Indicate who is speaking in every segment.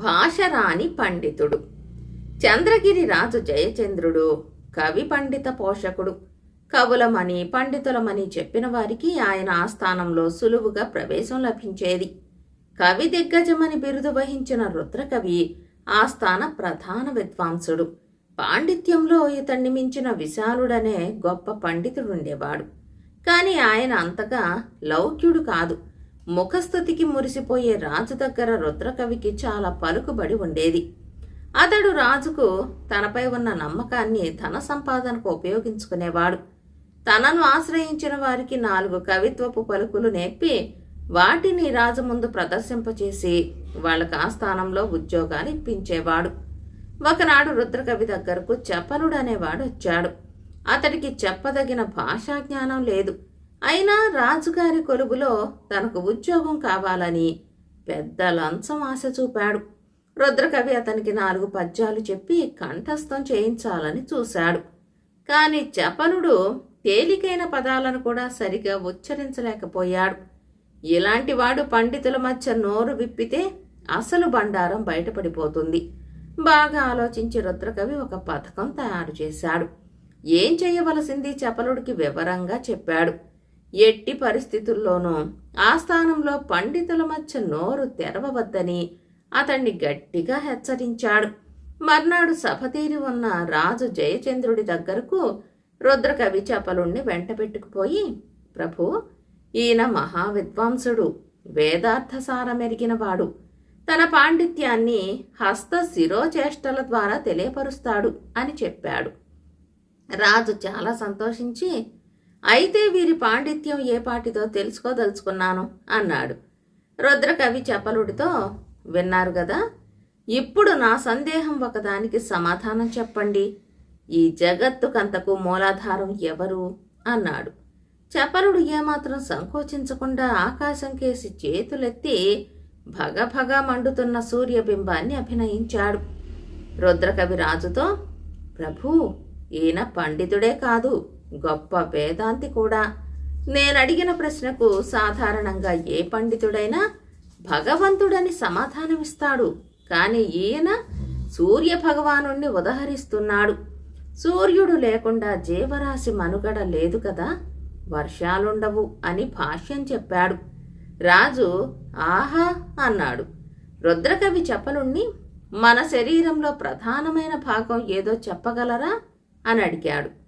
Speaker 1: భాషరాని పండితుడు. చంద్రగిరి రాజు జయచంద్రుడు కవి పండిత పోషకుడు. కవులమని పండితులమని చెప్పిన వారికి ఆయన ఆస్థానంలో సులువుగా ప్రవేశం లభించేది. కవి దిగ్గజమని బిరుదు వహించిన రుద్రకవి ఆస్థాన ప్రధాన విద్వాంసుడు. పాండిత్యంలో ఇతన్ని మించిన విశాలుడనే గొప్ప పండితుడుండేవాడు. కాని ఆయన అంతగా లౌక్యుడు కాదు. ముఖస్థుతికి మురిసిపోయే రాజు దగ్గర రుద్రకవికి చాలా పలుకుబడి ఉండేది. అతడు రాజుకు తనపై ఉన్న నమ్మకాన్ని ధన సంపాదనకు ఉపయోగించుకునేవాడు. తనను ఆశ్రయించిన వారికి నాలుగు కవిత్వపు పలుకులు నేర్పి వాటిని రాజు ముందు ప్రదర్శింపచేసి వాళ్ళకు ఆ స్థానంలో ఉద్యోగాలు ఇప్పించేవాడు. ఒకనాడు రుద్రకవి దగ్గరకు చెప్పనుడనేవాడు వచ్చాడు. అతడికి చెప్పదగిన భాషా జ్ఞానం లేదు. అయినా రాజుగారి కొలువులో తనకు ఉద్యోగం కావాలని పెద్ద లంచం ఆశ చూపాడు. రుద్రకవి అతనికి నాలుగు పద్యాలు చెప్పి కంఠస్థం చేయించాలని చూశాడు. కాని చపనుడు తేలికైన పదాలను కూడా సరిగా ఉచ్చరించలేకపోయాడు. ఇలాంటి వాడు పండితుల మధ్య నోరు విప్పితే అసలు బండారం బయటపడిపోతుంది. బాగా ఆలోచించి రుద్రకవి ఒక పథకం తయారు చేశాడు. ఏం చేయవలసింది చపలుడికి వివరంగా చెప్పాడు. ఎట్టి పరిస్థితుల్లోనూ ఆ స్థానంలో పండితుల మధ్య నోరు తెరవవద్దని అతన్ని గట్టిగా హెచ్చరించాడు. మర్నాడు సభ తీరి ఉన్న రాజు జయచంద్రుడి దగ్గరకు రుద్రకవి చపలుణ్ణి వెంటబెట్టుకుపోయి ప్రభు ఈయన మహావిద్వాంసుడు వేదార్థసారమెరిగినవాడు తన పాండిత్యాన్ని హస్త శిరోచేష్టల ద్వారా తెలియపరుస్తాడు అని చెప్పాడు. రాజు చాలా సంతోషించి అయితే వీరి పాండిత్యం ఏ పాటిదో తెలుసుకోదలుచుకున్నాను అన్నాడు. రుద్రకవి చపలుడితో విన్నారు కదా ఇప్పుడు నా సందేహం ఒకదానికి సమాధానం చెప్పండి. ఈ జగత్తుకంతకు మూలాధారం ఎవరు? అన్నాడు. చపలుడు ఏమాత్రం సంకోచించకుండా ఆకాశం కేసి చేతులెత్తి భగభగ మండుతున్న సూర్యబింబాన్ని అభినయించాడు. రుద్రకవి రాజుతో ప్రభూ ఈయన పండితుడే కాదు. గొప్ప వేదాంతి కూడా. నేనడిగిన ప్రశ్నకు సాధారణంగా ఏ పండితుడైనా భగవంతుడని సమాధానమిస్తాడు. కానీ ఈయన సూర్య భగవాను ఉదహరిస్తున్నాడు. సూర్యుడు లేకుండా జీవరాశి మనుగడ లేదు కదా. వర్షాలుండవు అని భాష్యం చెప్పాడు. రాజు ఆహా అన్నాడు. రుద్రకవి చెప్పలుణ్ణి మన శరీరంలో ప్రధానమైన భాగం ఏదో చెప్పగలరా? అని అడిగాడు.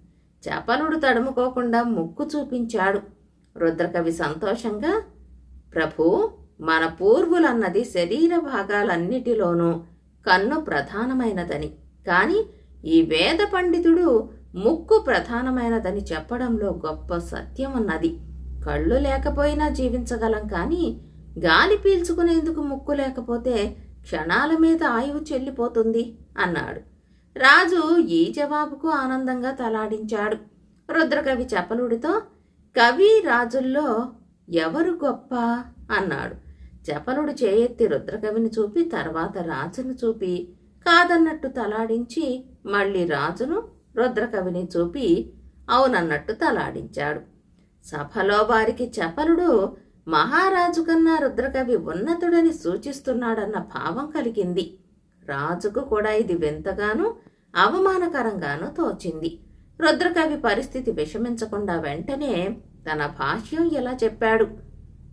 Speaker 1: చపనుడు తడుముకోకుండా ముక్కు చూపించాడు. రుద్రకవి సంతోషంగా ప్రభు మన పూర్వులన్నది శరీర భాగాలన్నిటిలోనూ కన్ను ప్రధానమైనదని. కాని ఈ వేద పండితుడు ముక్కు ప్రధానమైనదని చెప్పడంలో గొప్ప సత్యం ఉన్నది కళ్ళు లేకపోయినా జీవించగలం కానీ గాలి పీల్చుకునేందుకు ముక్కు లేకపోతే క్షణాల మీద ఆయువు చెల్లిపోతుంది అన్నాడు. రాజు ఈ జవాబుకు ఆనందంగా తలాడించాడు. రుద్రకవి చపలుడితో కవి రాజుల్లో ఎవరు గొప్ప అన్నాడు. చపలుడు చేయెత్తి రుద్రకవిని చూపి తర్వాత రాజును చూపి కాదన్నట్టు తలాడించి మళ్ళీ రాజును రుద్రకవిని చూపి అవునన్నట్టు తలాడించాడు. సభలో వారికి చపలుడు మహారాజు కన్నా రుద్రకవి ఉన్నతుడని సూచిస్తున్నాడన్న భావం కలిగింది. రాజుకు కూడా ఇది వింతగాను అవమానకరంగాను తోచింది. రుద్రకవి పరిస్థితి విషమించకుండా వెంటనే తన భాష్యం ఇలా చెప్పాడు?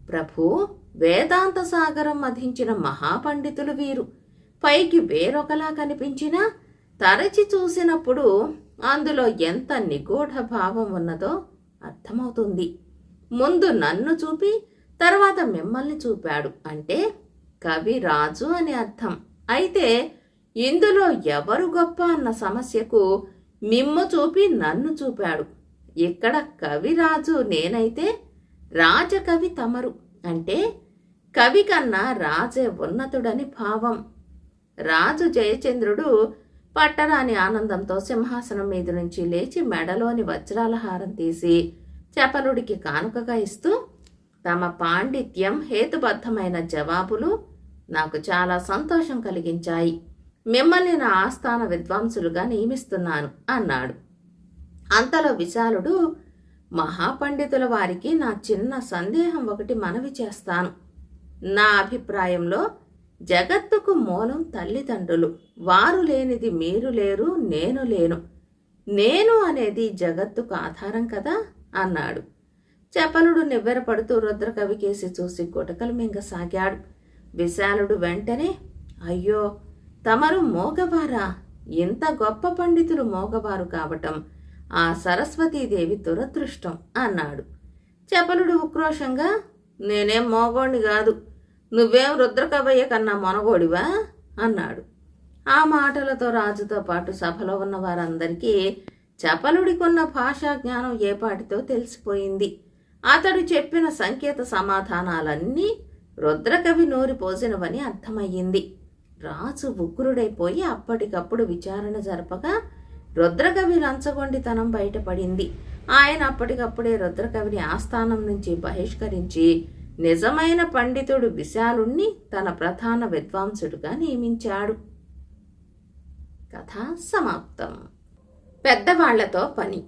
Speaker 1: ప్రభు వేదాంత సాగరం మధించిన మహాపండితులు వీరు. పైకి వేరొకలా కనిపించినా తరచి చూసినప్పుడు అందులో ఎంత నిగూఢ భావం ఉన్నదో అర్థమవుతుంది. ముందు నన్ను చూపి తర్వాత మిమ్మల్ని చూపాడు. అంటే కవి రాజు అని అర్థం. అయితే ఇందులో ఎవరు గొప్ప అన్న సమస్యకు మిమ్ము చూపి నన్ను చూపాడు. ఇక్కడ కవి రాజు నేనైతే రాజకవి తమరు. అంటే కవి కన్నా రాజే ఉన్నతుడని భావం. రాజు జయచంద్రుడు పట్టరాని ఆనందంతో సింహాసనం మీద నుంచి లేచి మెడలోని వజ్రాల హారం తీసి చపలుడికి కానుకగా ఇస్తూ తమ పాండిత్యం హేతుబద్ధమైన జవాబులు నాకు చాలా సంతోషం కలిగించాయి. మిమ్మల్ని నా ఆస్థాన విద్వాంసులుగా నియమిస్తున్నాను అన్నాడు. అంతలో విశాలుడు మహాపండితుల వారికి నా చిన్న సందేహం ఒకటి మనవి చేస్తాను. నా అభిప్రాయంలో జగత్తుకు మూలం తల్లిదండ్రులు. వారు లేనిది మీరు లేరు నేను లేను. నేను అనేది జగత్తుకు ఆధారం కదా అన్నాడు. చపలుడు నివ్వెరపడుతూ రుద్రకవికేసి చూసి గుటకలు మింగసాగాడు. విశాలుడు వెంటనే అయ్యో తమరు మోగవారా? ఇంత గొప్ప పండితులు మోగవారు కావటం ఆ సరస్వతీదేవి దురదృష్టం అన్నాడు. చపలుడు ఉక్రోషంగా నేనేం మోగోణ్ణి కాదు నువ్వేం రుద్రకవయ్య కన్నా మొనగోడివా? అన్నాడు. ఆ మాటలతో రాజుతో పాటు సభలో ఉన్న వారందరికీ చపలుడికున్న భాషా జ్ఞానం ఏపాటితో తెలిసిపోయింది. అతడు చెప్పిన సంకేత సమాధానాలన్నీ రుద్రకవి నోరి పోసినవని అర్థమయ్యింది. రాజు ఉగ్రుడైపోయి అప్పటికప్పుడు విచారణ జరపగా రుద్రకవి లంచగొండితనం బయటపడింది. ఆయన అప్పటికప్పుడే రుద్రకవిని ఆస్థానం నుంచి బహిష్కరించి నిజమైన పండితుడు విశాలుణ్ణి తన ప్రధాన విద్వాంసుడుగా నియమించాడు. కథ సమాప్తం. పెద్దవాళ్ళతో పని.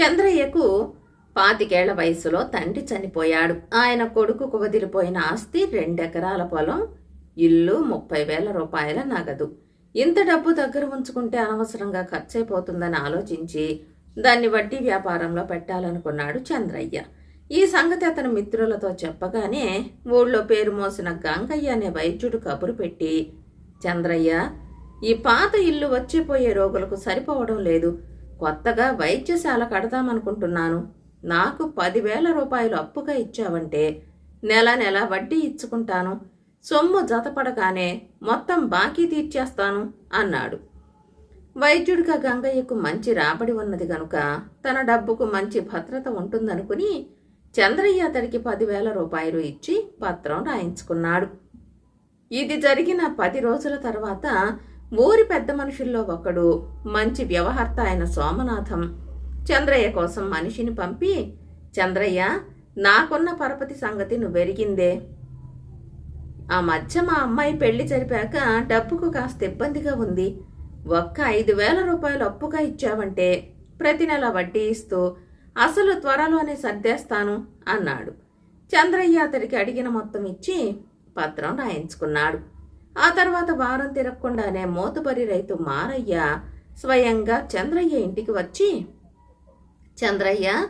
Speaker 1: చంద్రయ్యకు పాతికేళ్ళ వయసులో తండ్రి చనిపోయాడు. ఆయన కొడుకుకు వదిలిపోయిన ఆస్తి రెండెకరాల పొలం ఇల్లు ముప్పై వేల రూపాయల నగదు. ఇంత డబ్బు దగ్గర ఉంచుకుంటే అనవసరంగా ఖర్చయిపోతుందని ఆలోచించి దాన్ని వడ్డీ వ్యాపారంలో పెట్టాలనుకున్నాడు చంద్రయ్య. ఈ సంగతి అతని మిత్రులతో చెప్పగానే ఊళ్ళో పేరు మోసిన గంగయ్య అనే వైద్యుడు కబురు పెట్టి చంద్రయ్య ఈ పాత ఇల్లు వచ్చిపోయే రోగులకు సరిపోవడం లేదు. కొత్తగా వైద్యశాల కడదామనుకుంటున్నాను. నాకు పదివేల రూపాయలు అప్పుగా ఇచ్చావంటే నెల నెల వడ్డీ ఇచ్చుకుంటాను. సొమ్ము జతపడగానే మొత్తం బాకీ తీర్చేస్తాను అన్నాడు. వైద్యుడిగా గంగయ్యకు మంచి రాబడి ఉన్నది గనుక తన డబ్బుకు మంచి భద్రత ఉంటుందనుకుని చంద్రయ్య అతడికి పదివేల రూపాయలు ఇచ్చి పత్రం రాయించుకున్నాడు. ఇది జరిగిన పది రోజుల తర్వాత ఊరి పెద్ద మనుషుల్లో ఒకడు మంచి వ్యవహర్త అయిన సోమనాథం చంద్రయ్య కోసం మనిషిని పంపి చంద్రయ్య నాకున్న పరపతి సంగతి నువ్వెరిగిందే. ఆ మధ్య మా అమ్మాయి పెళ్ళి జరిపాక డబ్బుకు కాస్త ఇబ్బందిగా ఉంది. ఒక్క ఐదు వేల రూపాయలు అప్పుగా ఇచ్చావంటే ప్రతి నెల వడ్డీ ఇస్తూ అసలు త్వరలోనే సర్దేస్తాను అన్నాడు. చంద్రయ్య అతడికి అడిగిన మొత్తం ఇచ్చి పత్రం రాయించుకున్నాడు. ఆ తర్వాత వారం తిరగకుండానే మోతుబరి రైతు మారయ్య స్వయంగా చంద్రయ్య ఇంటికి వచ్చి చంద్రయ్య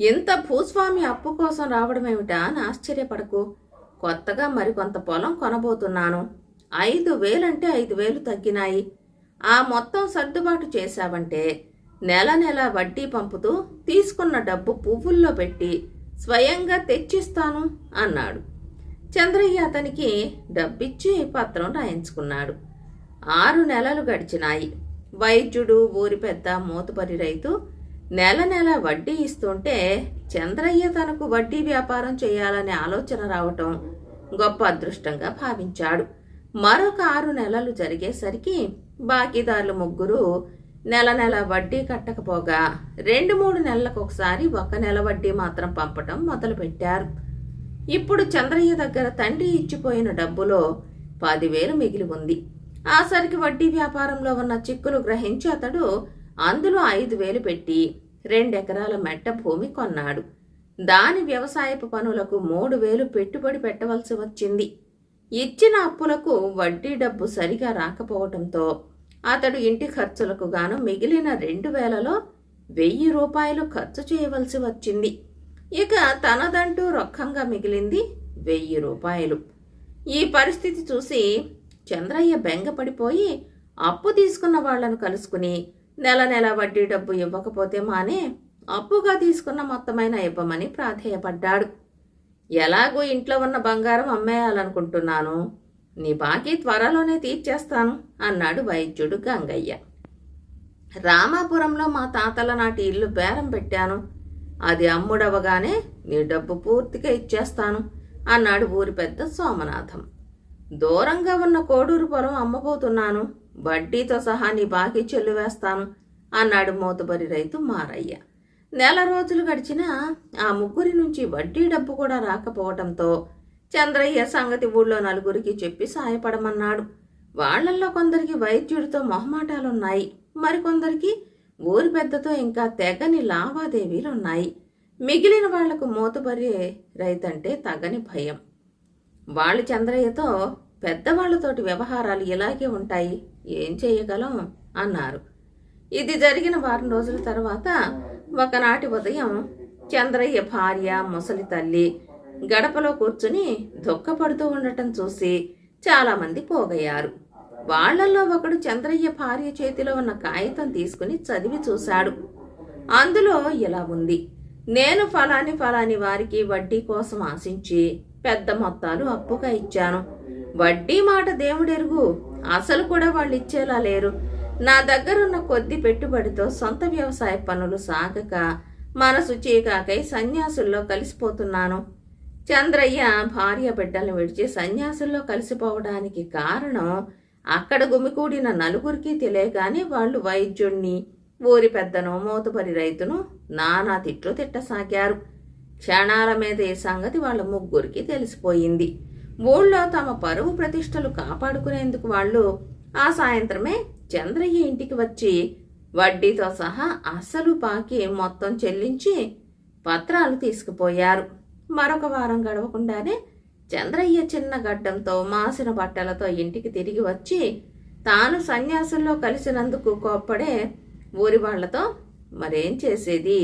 Speaker 1: ఇంత భూస్వామి అప్పు కోసం రావడమేమిటా? అని ఆశ్చర్యపడకు. కొత్తగా మరికొంత పొలం కొనబోతున్నాను. ఐదు వేలంటే ఐదు వేలు తగ్గినాయి. ఆ మొత్తం సర్దుబాటు చేశావంటే నెల నెల వడ్డీ పంపుతూ తీసుకున్న డబ్బు పువ్వుల్లో పెట్టి స్వయంగా తెచ్చిస్తాను అన్నాడు. చంద్రయ్య అతనికి డబ్బిచ్చి పత్రం రాయించుకున్నాడు. ఆరు నెలలు గడిచినాయి. వైద్యుడు ఊరి పెద్ద మూతపరి రైతు నెల నెల వడ్డీ ఇస్తుంటే చంద్రయ్య తనకు వడ్డీ వ్యాపారం చేయాలనే ఆలోచన రావటం గొప్ప అదృష్టంగా భావించాడు. మరొక ఆరు నెలలు జరిగేసరికి బాకీదారులు ముగ్గురు నెల నెల వడ్డీ కట్టకపోగా రెండు మూడు నెలలకు ఒకసారి ఒక నెల వడ్డీ మాత్రం పంపటం మొదలుపెట్టారు. ఇప్పుడు చంద్రయ్య దగ్గర తండ్రి ఇచ్చిపోయిన డబ్బులో పదివేలు మిగిలి ఉంది. ఆసరికి వడ్డీ వ్యాపారంలో ఉన్న చిక్కులు గ్రహించి అతడు అందులో ఐదు వేలు పెట్టి రెండెకరాల మెట్ట భూమి కొన్నాడు. దాని వ్యవసాయపు పనులకు మూడు వేలు పెట్టుబడి పెట్టవలసి వచ్చింది. ఇచ్చిన అప్పులకు వడ్డీ డబ్బు సరిగా రాకపోవటంతో అతడు ఇంటి ఖర్చులకు గాను మిగిలిన రెండు వేలలో వెయ్యి రూపాయలు ఖర్చు చేయవలసి వచ్చింది. ఇక తనదంటూ రొక్కంగా మిగిలింది వెయ్యి రూపాయలు. ఈ పరిస్థితి చూసి చంద్రయ్య బెంగపడిపోయి అప్పు తీసుకున్న వాళ్ళను కలుసుకుని నెల నెల వడ్డీ డబ్బు ఇవ్వకపోతే మానే అప్పుగా తీసుకున్న మొత్తమైన ఇవ్వమని ప్రాధేయపడ్డాడు. ఎలాగో ఇంట్లో ఉన్న బంగారం అమ్మేయాలనుకుంటున్నాను. నీ బాకీ త్వరలోనే తీర్చేస్తాను అన్నాడు వైద్యుడు గంగయ్య. రామాపురంలో మా తాతల నాటి ఇల్లు బేరం పెట్టాను. అది అమ్ముడవగానే నీ డబ్బు పూర్తిగా ఇచ్చేస్తాను అన్నాడు ఊరి పెద్ద సోమనాథం. దూరంగా ఉన్న కోడూరు పొలం అమ్మబోతున్నాను. వడ్డీతో సహా నీ బాకీ చెల్లివేస్తాను అన్నాడు మూతబరి రైతు మారయ్య. నెల రోజులు గడిచినా ఆ ముగ్గురి నుంచి వడ్డీ డబ్బు కూడా రాకపోవటంతో చంద్రయ్య సంగతి ఊళ్ళో నలుగురికి చెప్పి సాయపడమన్నాడు. వాళ్ళల్లో కొందరికి వైద్యుడితో మొహమాటాలున్నాయి. మరికొందరికి ఊరి పెద్దతో ఇంకా తెగని లావాదేవీలున్నాయి. మిగిలిన వాళ్ళకు మూతబరి రైతంటే తగని భయం. వాళ్ళు చంద్రయ్యతో పెద్దవాళ్ళతోటి వ్యవహారాలు ఇలాగే ఉంటాయి ఏం చేయగలం? అన్నారు. ఇది జరిగిన వారం రోజుల తర్వాత ఒకనాటి ఉదయం చంద్రయ్య భార్య ముసలి తల్లి గడపలో కూర్చుని దుఃఖపడుతూ ఉండటం చూసి చాలామంది పోగయ్యారు. వాళ్ళల్లో ఒకడు చంద్రయ్య భార్య చేతిలో ఉన్న కాగితం తీసుకుని చదివి చూశాడు. అందులో ఇలా ఉంది. నేను ఫలాని ఫలాని వారికి వడ్డీ కోసం ఆశించి పెద్ద మొత్తాలు అప్పుగా ఇచ్చాను. వడ్డీ మాట దేవుడెరుగు. అసలు కూడా వాళ్ళు ఇచ్చేలా లేరు. నా దగ్గరున్న కొద్ది పెట్టుబడితో సొంత వ్యవసాయ పనులు సాగక మనసు చీకాకై సన్యాసుల్లో కలిసిపోతున్నాను. చంద్రయ్య భార్య బిడ్డలను విడిచి సన్యాసుల్లో కలిసిపోవడానికి కారణం అక్కడ గుమికూడిన నలుగురికి తెలియగానే వాళ్ళు వైద్యుణ్ణి ఊరి పెద్దను మూతపరి రైతును నానా తిట్లు తిట్టసాగారు. క్షణాల మీద ఈ సంగతి వాళ్ళ ముగ్గురికి తెలిసిపోయింది. ఊళ్ళో తమ పరువు ప్రతిష్టలు కాపాడుకునేందుకు వాళ్ళు ఆ సాయంత్రమే చంద్రయ్య ఇంటికి వచ్చి వడ్డీతో సహా అసలు పాకి మొత్తం చెల్లించి పత్రాలు తీసుకుపోయారు. మరొక వారం గడవకుండానే చంద్రయ్య చిన్న గడ్డంతో మాసిన బట్టలతో ఇంటికి తిరిగి వచ్చి తాను సన్యాసుల్లో కలిసినందుకు కోప్పడే ఊరి వాళ్ళతో మరేం చేసేది?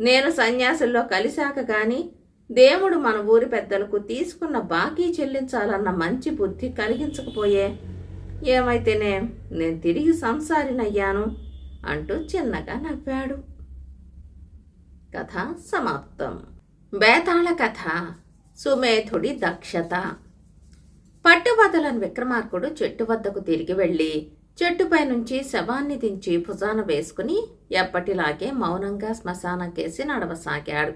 Speaker 1: నేను సన్యాసుల్లో కలిశాక గాని దేవుడు మన ఊరి పెద్దలకు తీసుకున్న బాకీ చెల్లించాలన్న మంచి బుద్ధి కలిగించకపోయే. ఏమైతేనే నేను తిరిగి సంసారినయ్యాను అంటూ చిన్నగా నవ్వాడు. కథ సమాప్తం. బేతాళ కథ సుమేధుడి దక్షత. పట్టుబదలని విక్రమార్కుడు చెట్టు వద్దకు తిరిగి వెళ్ళి చెట్టుపై నుంచి శవాన్ని దించి భుజాన వేసుకుని ఎప్పటిలాగే మౌనంగా శ్మశానం కేసి నడవసాగాడు.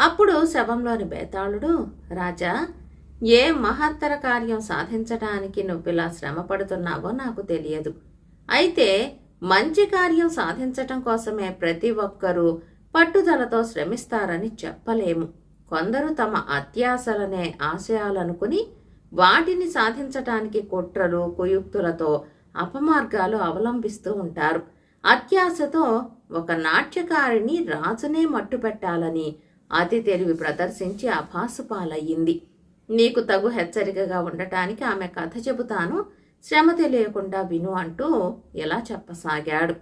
Speaker 1: అప్పుడు శవంలోని బేతాళుడు రాజా ఏ మహత్తర కార్యం సాధించడానికి నువ్విలా శ్రమ పడుతున్నావో నాకు తెలియదు. అయితే మంచి కార్యం సాధించటం కోసమే ప్రతి ఒక్కరూ పట్టుదలతో శ్రమిస్తారని చెప్పలేము. కొందరు తమ అత్యాశలనే ఆశయాలనుకుని వాటిని సాధించటానికి కుట్రలు కుయుక్తులతో అపమార్గాలు అవలంబిస్తూ ఉంటారు. అత్యాశతో ఒక నాట్యకారిని రాజునే మట్టుపెట్టాలని అతి తెలివి ప్రదర్శించి అభాసుపాలయ్యింది. నీకు తగు హెచ్చరికగా ఉండటానికి ఆమె కథ చెబుతాను. శ్రమ తెలియకుండా విను అంటూ ఇలా చెప్పసాగాడు.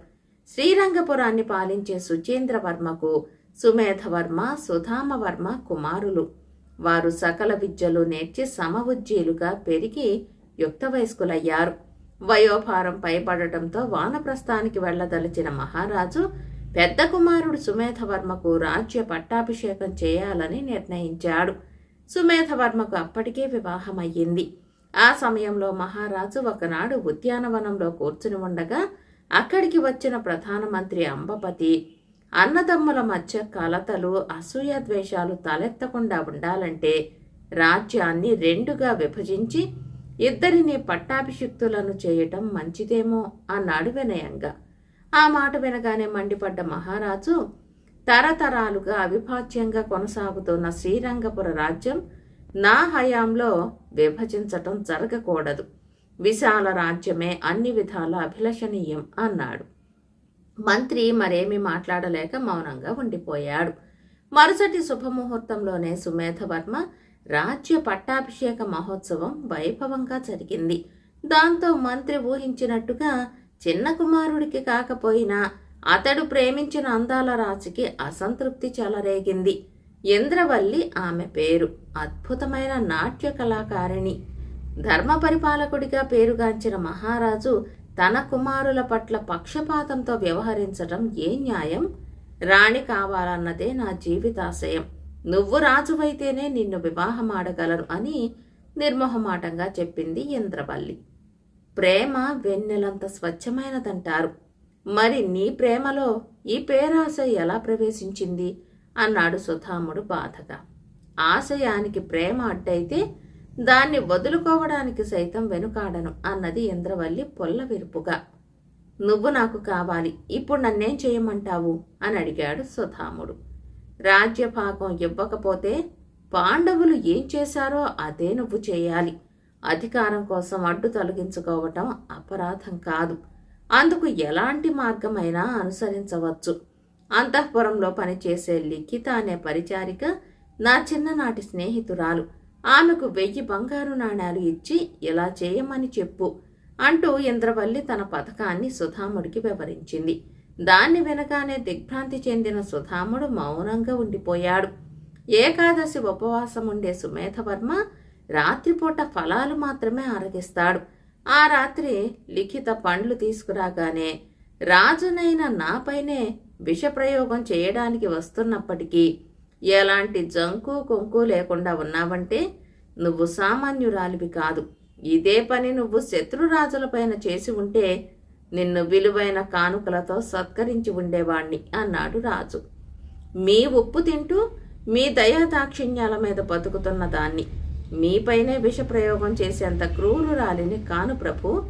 Speaker 1: శ్రీరంగపురాన్ని పాలించే సుచేంద్రవర్మకు సుమేధవర్మ సుధామవర్మ కుమారులు. వారు సకల విద్యలు నేర్చి సమవుజ్జీలుగా పెరిగి యుక్త వయస్కులయ్యారు వయోభారం పైపడటంతో వానప్రస్థానికి వెళ్ళదలిచిన మహారాజు పెద్ద కుమారుడు సుమేధవర్మకు రాజ్య పట్టాభిషేకం చేయాలని నిర్ణయించాడు. సుమేధవర్మకు అప్పటికే వివాహమయ్యింది. ఆ సమయంలో మహారాజు ఒకనాడు ఉద్యానవనంలో కూర్చుని ఉండగా అక్కడికి వచ్చిన ప్రధానమంత్రి అంబపతి అన్నదమ్ముల మధ్య కలతలు అసూయ ద్వేషాలు తలెత్తకుండా ఉండాలంటే రాజ్యాన్ని రెండుగా విభజించి ఇద్దరిని పట్టాభిషిక్తులను చేయటం మంచిదేమో అన్నాడు వినయంగా. ఆ మాట వినగానే మండిపడ్డ మహారాజు తరతరాలుగా అవిభాజ్యంగా కొనసాగుతున్న శ్రీరంగపుర రాజ్యం నా హయాంలో విభజించటం జరగకూడదు. విశాల రాజ్యమే అన్ని విధాల అభిలషణీయం అన్నాడు. మంత్రి మరేమీ మాట్లాడలేక మౌనంగా ఉండిపోయాడు. మరుసటి శుభముహూర్తంలోనే సుమేధవర్మ రాజ్య పట్టాభిషేక మహోత్సవం వైభవంగా జరిగింది. దాంతో మంత్రి ఊహించినట్టుగా చిన్న కుమారుడికి కాకపోయినా అతడు ప్రేమించిన అందాల రాశికి అసంతృప్తి చెలరేగింది. ఇంద్రవల్లి ఆమె పేరు. అద్భుతమైన నాట్య కళాకారిణి. ధర్మ పరిపాలకుడిగా పేరుగాంచిన మహారాజు తన కుమారుల పట్ల పక్షపాతంతో వ్యవహరించడం ఏ న్యాయం? రాణి కావాలన్నదే నా జీవితాశయం. నువ్వు రాజువైతేనే నిన్ను వివాహమాడగలను అని నిర్మోహమాటంగా చెప్పింది ఇంద్రవల్లి. ప్రేమ వెన్నెలంత స్వచ్ఛమైనదంటారు. మరి నీ ప్రేమలో ఈ పేరాశ ఎలా ప్రవేశించింది? అన్నాడు సుధాముడు బాధగా. ఆశయానికి ప్రేమ అడ్డైతే దాన్ని వదులుకోవడానికి సైతం వెనుకాడను అన్నది ఇంద్రవల్లి పొల్ల విరుపుగా. నువ్వు నాకు కావాలి ఇప్పుడు నన్నేం చేయమంటావు? అని అడిగాడు సుధాముడు. రాజ్యభాగం ఇవ్వకపోతే పాండవులు ఏం చేశారో అదే నువ్వు చేయాలి. అధికారం కోసం అడ్డు తొలగించుకోవటం అపరాధం కాదు. అందుకు ఎలాంటి మార్గమైనా అనుసరించవచ్చు. అంతఃపురంలో పనిచేసే లిఖిత అనే పరిచారిక నా చిన్ననాటి స్నేహితురాలు. ఆమెకు వెయ్యి బంగారు నాణాలు ఇచ్చి ఇలా చేయమని చెప్పు అంటూ ఇంద్రవల్లి తన పథకాన్ని సుధాముడికి వివరించింది. దాన్ని వినగానే దిగ్భ్రాంతి చెందిన సుధాముడు మౌనంగా ఉండిపోయాడు. ఏకాదశి ఉపవాసం ఉండే సుమేధవర్మ రాత్రిపూట ఫలాలు మాత్రమే ఆరగిస్తాడు. ఆ రాత్రి లిఖిత పండ్లు తీసుకురాగానే రాజునైన నాపైనే విషప్రయోగం చేయడానికి వస్తున్నప్పటికీ ఎలాంటి జంకు కొంకు లేకుండా ఉన్నావంటే నువ్వు సామాన్యురాలివి కాదు. ఇదే పని నువ్వు శత్రురాజులపైన చేసి ఉంటే నిన్ను విలువైన కానుకలతో సత్కరించి ఉండేవాణ్ణి అన్నాడు రాజు. మీ ఉప్పు తింటూ మీ దయాదాక్షిణ్యాల మీద బతుకుతున్న దాన్ని మీపైనే విషప్రయోగం చేసేంత క్రూరురాలిని కాను ప్రభు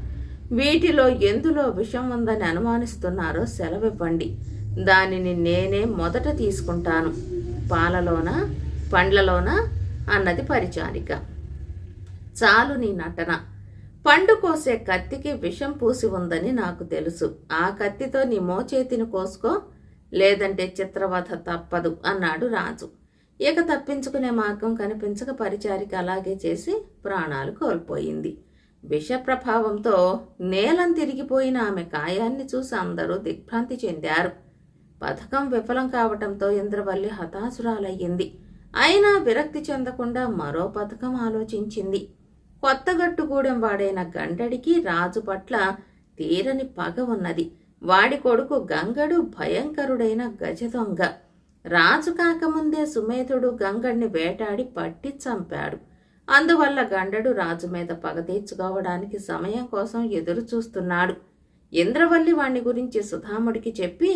Speaker 1: వీటిలో ఎందులో విషం ఉందని అనుమానిస్తున్నారో సెలవివ్వండి. దానిని నేనే మొదట తీసుకుంటాను. పాలలోన పండ్లలోన అన్నది పరిచారిక. చాలు నీ నటన. పండు కోసే కత్తికి విషం పూసి ఉందని నాకు తెలుసు. ఆ కత్తితో నీ మోచేతిని కోసుకో లేదంటే చిత్రవధ తప్పదు అన్నాడు రాజు. ఇక తప్పించుకునే మార్గం కనిపించక పరిచారిక అలాగే చేసి ప్రాణాలు కోల్పోయింది. విష ప్రభావంతో నేలం తిరిగిపోయిన ఆమె కాయాన్ని చూసి అందరూ దిగ్భ్రాంతి చెందారు. పథకం విఫలం కావటంతో ఇంద్రవల్లి హతాసురాలయ్యింది అయినా విరక్తి చెందకుండా మరో పథకం ఆలోచించింది. కొత్తగట్టుగూడెం వాడైన గండడికి రాజు పట్ల తీరని పగ ఉన్నది. వాడి కొడుకు గంగడు భయంకరుడైన గజ దొంగ రాజు కాకముందే సుమేధుడు గంగడిని వేటాడి పట్టి చంపాడు. అందువల్ల గండడు రాజు మీద పగ తీర్చుకోవడానికి సమయం కోసం ఎదురు చూస్తున్నాడు ఇంద్రవల్లి వాణ్ణి గురించి సుధాముడికి చెప్పి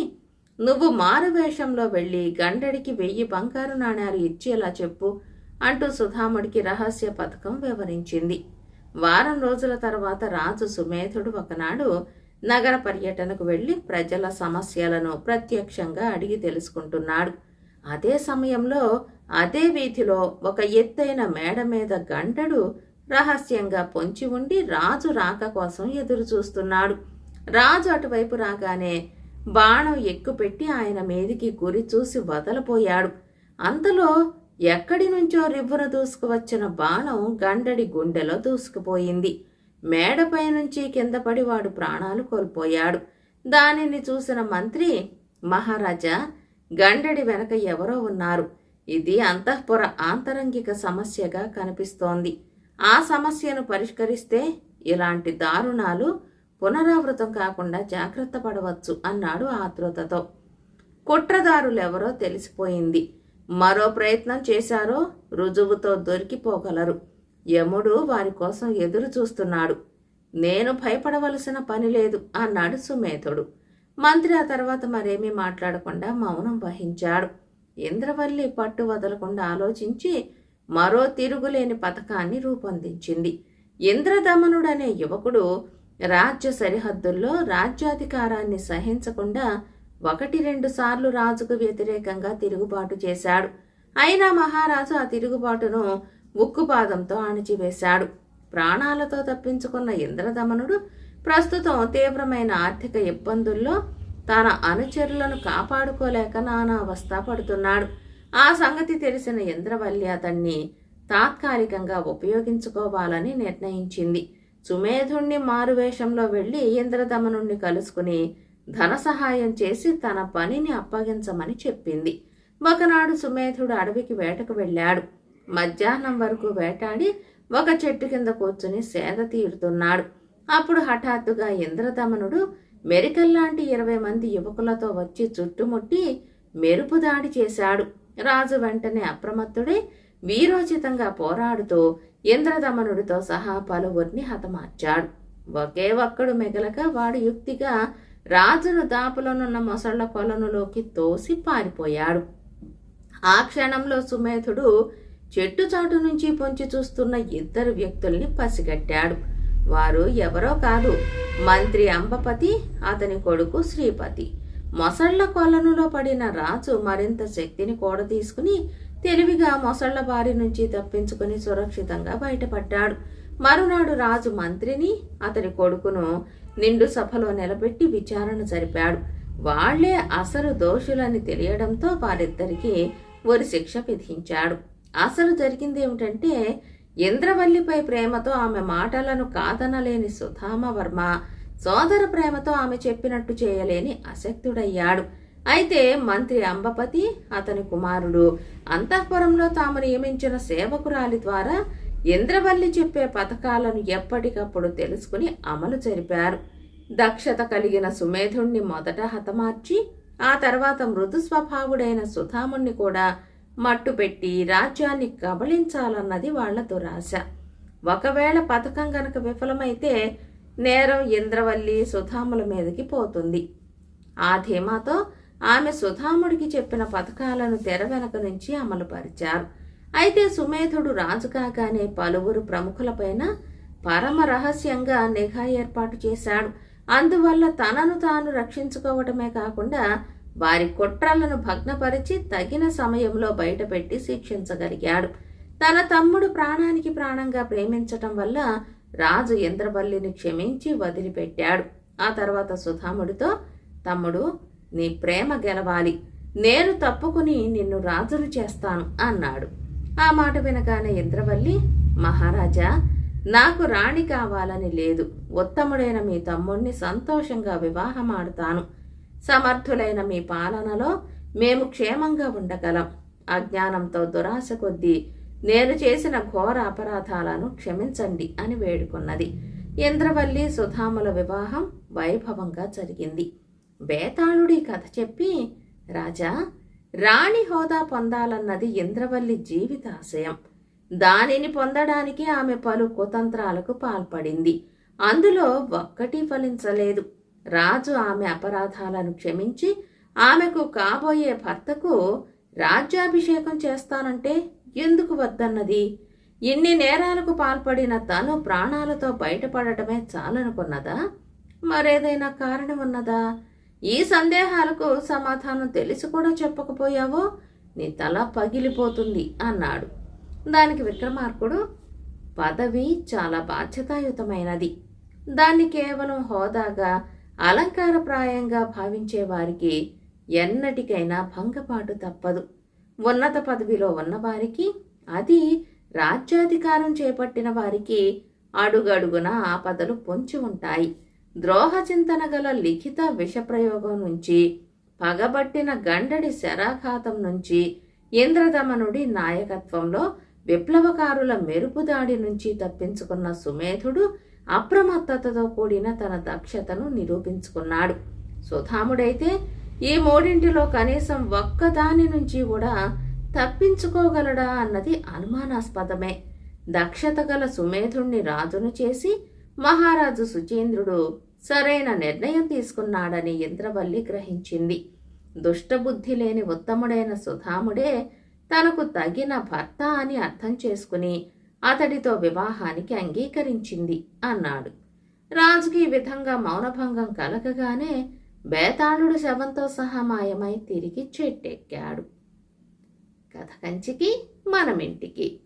Speaker 1: నువ్వు మారువేషంలో వెళ్ళి గండడికి వెయ్యి బంగారు నాణ్యాలు ఇచ్చేలా చెప్పు. అంటూ సుధాముడికి రహస్య పథకం వివరించింది. వారం రోజుల తర్వాత రాజు సుమేధుడు ఒకనాడు నగర పర్యటనకు వెళ్ళి ప్రజల సమస్యలను ప్రత్యక్షంగా అడిగి తెలుసుకుంటున్నాడు. అదే సమయంలో అదే వీధిలో ఒక ఎత్తైన మేడ మీద గంటడు రహస్యంగా పొంచి ఉండి రాజు రాక కోసం ఎదురు చూస్తున్నాడు. రాజు అటువైపు రాగానే బాణం ఎక్కుపెట్టి ఆయన మీదికి గురి చూసి వదలపోయాడు. అంతలో ఎక్కడి నుంచో రివ్వున దూసుకువచ్చిన బాణం గండడి గుండెలో దూసుకుపోయింది. మేడపై నుంచి కింద పడి వాడు ప్రాణాలు కోల్పోయాడు. దానిని చూసిన మంత్రి మహారాజా గండడి వెనక ఎవరో ఉన్నారు. ఇది అంతఃపుర ఆంతరంగిక సమస్యగా కనిపిస్తోంది. ఆ సమస్యను పరిష్కరిస్తే ఇలాంటి దారుణాలు పునరావృతం కాకుండా జాగ్రత్త పడవచ్చు అన్నాడు ఆతృతతో కుట్రదారులెవరో తెలిసిపోయింది. మరో ప్రయత్నం చేశారో రుజువుతో దొరికిపోగలరు. యముడు వారి కోసం ఎదురు చూస్తున్నాడు. నేను భయపడవలసిన పని లేదు అన్నాడు సుమేధుడు. మంత్రి ఆ తర్వాత మరేమీ మాట్లాడకుండా మౌనం వహించాడు. ఇంద్రవల్లి పట్టు వదలకుండా ఆలోచించి మరో తిరుగులేని పథకాన్ని రూపొందించింది. ఇంద్రదమనుడనే యువకుడు రాజ్య సరిహద్దుల్లో రాజ్యాధికారాన్ని సహించకుండా ఒకటి రెండు సార్లు రాజుకు వ్యతిరేకంగా తిరుగుబాటు చేశాడు. అయినా మహారాజు ఆ తిరుగుబాటును ఉక్కుపాదంతో అణిచివేశాడు. ప్రాణాలతో తప్పించుకున్న ఇంద్రదమనుడు ప్రస్తుతం తీవ్రమైన ఆర్థిక ఇబ్బందుల్లో తన అనుచరులను కాపాడుకోలేక నానా అవస్థ పడుతున్నాడు. ఆ సంగతి తెలిసిన ఇంద్రవల్లి అతన్ని తాత్కాలికంగా ఉపయోగించుకోవాలని నిర్ణయించింది. సుమేధుణ్ణి మారువేషంలో వెళ్ళి ఇంద్రదమనుణ్ణి కలుసుకుని ధన సహాయం చేసి తన పనిని అప్పగించమని చెప్పింది. ఒకనాడు సుమేధుడు అడవికి వేటకు వెళ్ళాడు. మధ్యాహ్నం వరకు వేటాడి ఒక చెట్టు కింద కూర్చుని సేద తీరుతున్నాడు. అప్పుడు హఠాత్తుగా ఇంద్రదమనుడు మెరికల్లాంటి ఇరవై మంది యువకులతో వచ్చి చుట్టుముట్టి మెరుపు దాడి చేశాడు. రాజు వెంటనే అప్రమత్తుడై వీరోచితంగా పోరాడుతూ ఇంద్రదమనుడితో సహా పలువురిని హతమార్చాడు. ఒకే ఒక్కడు మిగలక వాడు యుక్తిగా రాజును దాపులోనున్న మొసళ్ళ కొలనులోకి తోసి పారిపోయాడు. ఆ క్షణంలో సుమేధుడు చెట్టు చాటు నుంచి పొంచి చూస్తున్న ఇద్దరు వ్యక్తుల్ని పసిగట్టాడు. వారు ఎవరో కాదు మంత్రి అంబపతి అతని కొడుకు శ్రీపతి. మొసళ్ళ కొలనులో పడిన రాజు మరింత శక్తిని కూడ తీసుకుని తెలివిగా మొసళ్ళ బారి నుంచి తప్పించుకుని సురక్షితంగా బయటపడ్డాడు. మరునాడు రాజు మంత్రిని అతని కొడుకును నిండు సభలో నిలబెట్టి విచారణ జరిపాడు. వాళ్ళే అసలు దోషులని తెలియడంతో వారిద్దరికీ ఒరి శిక్ష విధించాడు. అసలు జరిగింది ఏమిటంటే ఇంద్రవల్లిపై ప్రేమతో ఆమె మాటలను కాదనలేని సుధామవర్మ సోదర ప్రేమతో ఆమె చెప్పినట్టు చేయలేని అశక్తుడయ్యాడు. అయితే మంత్రి అంబపతి అతని కుమారుడు అంతఃపురంలో తాము నియమించిన సేవకురాలి ద్వారా ఇంద్రవల్లి చెప్పే పథకాలను ఎప్పటికప్పుడు తెలుసుకుని అమలు జరిపారు. దక్షత కలిగిన సుమేధుణ్ణి మొదట హతమార్చి ఆ తర్వాత మృదు స్వభావుడైన సుధాముణ్ణి కూడా మట్టుపెట్టి రాజ్యాన్ని కబళించాలన్నది వాళ్ళ దురాశ ఒకవేళ పథకం గనక విఫలమైతే నేరం ఇంద్రవల్లి సుధాముల మీదకి పోతుంది. ఆ ధీమాతో ఆమె సుధాముడికి చెప్పిన పథకాలను తెర వెనక నుంచి అమలుపరిచారు. అయితే సుమేధుడు రాజు కాగానే పలువురు ప్రముఖులపైన పరమ రహస్యంగా నిఘా ఏర్పాటు చేశాడు. అందువల్ల తనను తాను రక్షించుకోవటమే కాకుండా వారి కుట్రలను భగ్నపరిచి తగిన సమయంలో బయటపెట్టి శిక్షించగలిగాడు. తన తమ్ముడు ప్రాణానికి ప్రాణంగా ప్రేమించటం వల్ల రాజు ఇంద్రవల్లిని క్షమించి వదిలిపెట్టాడు. ఆ తర్వాత సుధాముడితో తమ్ముడు నీ ప్రేమ గెలవాలి. నేను తప్పుకుని నిన్ను రాజును చేస్తాను అన్నాడు. ఆ మాట వినగానే ఇంద్రవల్లి మహారాజా నాకు రాణి కావాలని లేదు. ఉత్తముడైన మీ తమ్ముణ్ణి సంతోషంగా వివాహమాడుతాను. సమర్థులైన మీ పాలనలో మేము క్షేమంగా ఉండగలం. అజ్ఞానంతో దురాశ కొద్దీ నేను చేసిన ఘోర అపరాధాలను క్షమించండి అని వేడుకున్నది. ఇంద్రవల్లి సుధాముల వివాహం వైభవంగా జరిగింది. బేతాళుడి కథ చెప్పి రాజా రాణి హోదా పొందాలన్నది ఇంద్రవల్లి జీవితాశయం దానిని పొందడానికి ఆమె పలు కుతంత్రాలకు పాల్పడింది. అందులో ఒక్కటి ఫలించలేదు. రాజు ఆమె అపరాధాలను క్షమించి ఆమెకు కాబోయే భర్తకు రాజ్యాభిషేకం చేస్తానంటే ఎందుకు వద్దన్నది? ఇన్ని నేరాలకు పాల్పడిన తను ప్రాణాలతో బయటపడటమే చాలనుకున్నదా? మరేదైనా కారణం ఉన్నదా ఈ సందేహాలకు సమాధానం తెలిసి కూడా చెప్పకపోయావో? నీ తల పగిలిపోతుంది అన్నాడు. దానికి విక్రమార్కుడు పదవి చాలా బాధ్యతాయుతమైనది. దాన్ని కేవలం హోదాగా అలంకారప్రాయంగా భావించే వారికి ఎన్నటికైనా భంగపాటు తప్పదు. ఉన్నత పదవిలో ఉన్నవారికి అది రాజ్యాధికారం చేపట్టిన వారికి అడుగడుగున ఆపదలు పొంచి ఉంటాయి. ద్రోహ చింతన గల లిఖిత విషప్రయోగం నుంచి పగబట్టిన గండడి శరాఘాతం నుంచి ఇంద్రదమనుడి నాయకత్వంలో విప్లవకారుల మెరుపుదాడి నుంచి తప్పించుకున్న సుమేధుడు అప్రమత్తతతో కూడిన తన దక్షతను నిరూపించుకున్నాడు. సుధాముడైతే ఈ మూడింటిలో కనీసం ఒక్కదాని నుంచి కూడా తప్పించుకోగలడా అన్నది అనుమానాస్పదమే. దక్షత గల సుమేధుణ్ణి రాజును చేసి మహారాజు సుచేంద్రుడు సరైన నిర్ణయం తీసుకున్నాడని ఇంద్రవల్లి గ్రహించింది. దుష్టబుద్ధి లేని ఉత్తముడైన సుధాముడే తనకు తగిన భర్త అని అర్థం చేసుకుని అతడితో వివాహానికి అంగీకరించింది అన్నాడు. రాజుకి ఈ విధంగా మౌనభంగం కలగగానే బేతాళుడు శవంతో సహా మాయమై తిరిగి చెట్టెక్కాడు. కథ కంచికి మనమింటికి.